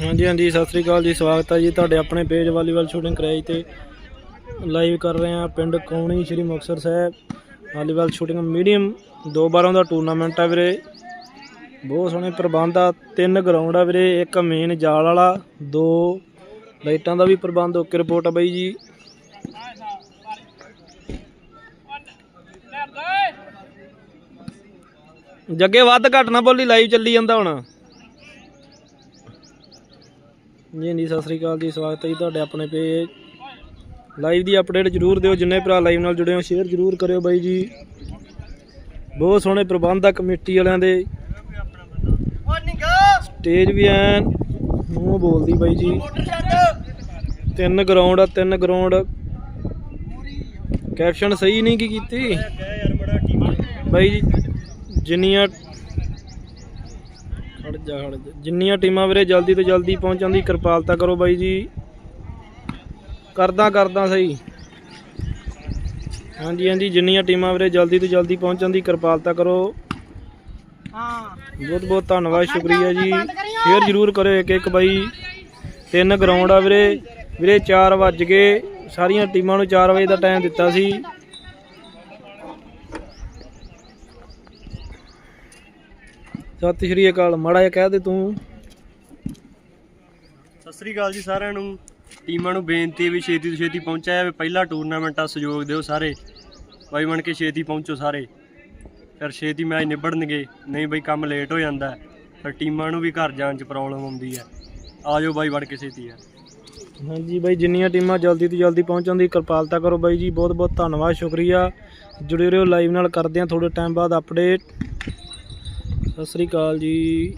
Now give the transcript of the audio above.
ਹਾਂਜੀ ਹਾਂਜੀ, ਸਤਿ ਸ੍ਰੀ ਅਕਾਲ ਜੀ, ਸਵਾਗਤ ਹੈ ਜੀ ਤੁਹਾਡੇ ਆਪਣੇ ਪੇਜ ਵਾਲੀਬਾਲ ਸ਼ੂਟਿੰਗ ਕਰਾਈ ਤੇ ਲਾਈਵ ਕਰ ਰਹੇ ਹਾਂ ਪਿੰਡ Kauni Shri Muktsar Sahib. Volleyball shooting medium ਦੋ ਬਾਰਾਂ ਦਾ ਟੂਰਨਾਮੈਂਟ ਆ ਵੀਰੇ। ਬਹੁਤ ਸੋਹਣੇ ਪ੍ਰਬੰਧ ਆ, ਤਿੰਨ ਗਰਾਊਂਡ ਆ ਵੀਰੇ, ਇੱਕ ਮੇਨ ਜਾਲ ਵਾਲਾ, ਦੋ ਲਾਈਟਾਂ ਦਾ ਵੀ ਪ੍ਰਬੰਧ ਓਕੇ ਰਿਪੋਰਟ ਆ ਬਾਈ ਜੀ। ਜੱਗੇ ਵੱਧ ਘੱਟ ਨਾ ਬੋਲੀ ਲਾਈਵ ਚੱਲੀ ਜਾਂਦਾ ਹੁਣ। ਜੀ ਜੀ ਸਤਿ ਸ੍ਰੀ ਅਕਾਲ ਜੀ, ਸਵਾਗਤ ਹੈ ਜੀ ਤੁਹਾਡੇ ਆਪਣੇ ਪੇਜ। ਲਾਈਵ ਦੀ ਅਪਡੇਟ ਜਰੂਰ ਦਿਓ, ਜਿੰਨੇ ਭਰਾ ਲਾਈਵ ਨਾਲ ਜੁੜੇ ਹੋ ਸ਼ੇਅਰ ਜਰੂਰ ਕਰਿਓ ਬਾਈ ਜੀ। ਬਹੁਤ ਸੋਹਣੇ ਪ੍ਰਬੰਧ ਆ ਕਮੇਟੀ ਵਾਲਿਆਂ ਦੇ। ਸਟੇਜ ਵੀ ਐਨ ਮੂੰਹ ਬੋਲਦੀ ਬਾਈ ਜੀ। ਤਿੰਨ ਗਰਾਊਂਡ ਆ, ਤਿੰਨ ਗਰਾਊਂਡ ਕੈਪਸ਼ਨ ਸਹੀ ਨਹੀਂ ਕੀ ਕੀਤੀ। ਬਾਈ ਜੀ, ਜਿੰਨੀਆਂ ਖੜ ਜਿੰਨੀਆਂ ਟੀਮਾਂ ਵੀਰੇ ਜਲਦੀ ਤੋਂ ਜਲਦੀ ਪਹੁੰਚਣ ਦੀ ਕਿਰਪਾਲਤਾ ਕਰੋ ਬਾਈ ਜੀ। ਕਰਦਾ ਕਰਦਾ ਸਹੀ। ਹਾਂਜੀ ਹਾਂਜੀ, ਜਿੰਨੀਆਂ ਟੀਮਾਂ ਵੀਰੇ ਜਲਦੀ ਤੋਂ ਜਲਦੀ ਪਹੁੰਚਣ ਦੀ ਕਿਰਪਾਲਤਾ ਕਰੋ। ਹਾਂ ਬਹੁਤ ਬਹੁਤ ਧੰਨਵਾਦ, ਸ਼ੁਕਰੀਆ ਜੀ। ਸ਼ੇਅਰ ਜਰੂਰ ਕਰਿਓ ਇੱਕ ਇੱਕ ਬਾਈ। ਤਿੰਨ ਗਰਾਊਂਡ ਆ ਵੀਰੇ। ਵੀਰੇ 4 ਵੱਜ ਗਏ। ਸਾਰੀਆਂ ਟੀਮਾਂ ਨੂੰ 4 ਵਜੇ ਦਾ ਟਾਈਮ ਦਿੱਤਾ ਸੀ। ਸਤਿ ਸ਼੍ਰੀ ਅਕਾਲ ਮਾੜਾ ਜਿਹਾ ਕਹਿ ਦੇ ਤੂੰ। ਸਤਿ ਸ੍ਰੀ ਅਕਾਲ ਜੀ ਸਾਰਿਆਂ ਨੂੰ। ਟੀਮਾਂ ਨੂੰ ਬੇਨਤੀ ਹੈ ਵੀ ਛੇਤੀ ਤੋਂ ਛੇਤੀ ਪਹੁੰਚਿਆ ਜਾਵੇ। ਪਹਿਲਾ ਟੂਰਨਾਮੈਂਟ ਆ ਸਹਿਯੋਗ ਦਿਓ ਸਾਰੇ। ਬਾਈ ਬਣ ਕੇ ਛੇਤੀ ਪਹੁੰਚੋ ਸਾਰੇ। ਫਿਰ ਛੇਤੀ ਮੈਚ ਨਿਬੜਨਗੇ। ਨਹੀਂ ਬਈ ਕੰਮ ਲੇਟ ਹੋ ਜਾਂਦਾ। ਫਿਰ ਟੀਮਾਂ ਨੂੰ ਵੀ ਘਰ ਜਾਣ 'ਚ ਪ੍ਰੋਬਲਮ ਆਉਂਦੀ ਹੈ ਆ ਜਾਓ ਬਾਈ ਬਣ ਕੇ ਛੇਤੀ ਆ। ਹਾਂਜੀ ਬਾਈ ਜਿੰਨੀਆਂ ਟੀਮਾਂ ਜਲਦੀ ਤੋਂ ਜਲਦੀ ਪਹੁੰਚਣ ਦੀ ਕਿਰਪਾਲਤਾ ਕਰੋ ਬਾਈ ਜੀ। ਬਹੁਤ ਬਹੁਤ ਧੰਨਵਾਦ ਸ਼ੁਕਰੀਆ। ਜੁੜੇ ਰਹੋ ਲਾਈਵ ਨਾਲ। ਕਰਦੇ ਹਾਂ ਥੋੜੇ ਟਾਈਮ ਬਾਅਦ ਅਪਡੇਟ ਸਤਿ ਸ੍ਰੀ ਅਕਾਲ ਜੀ।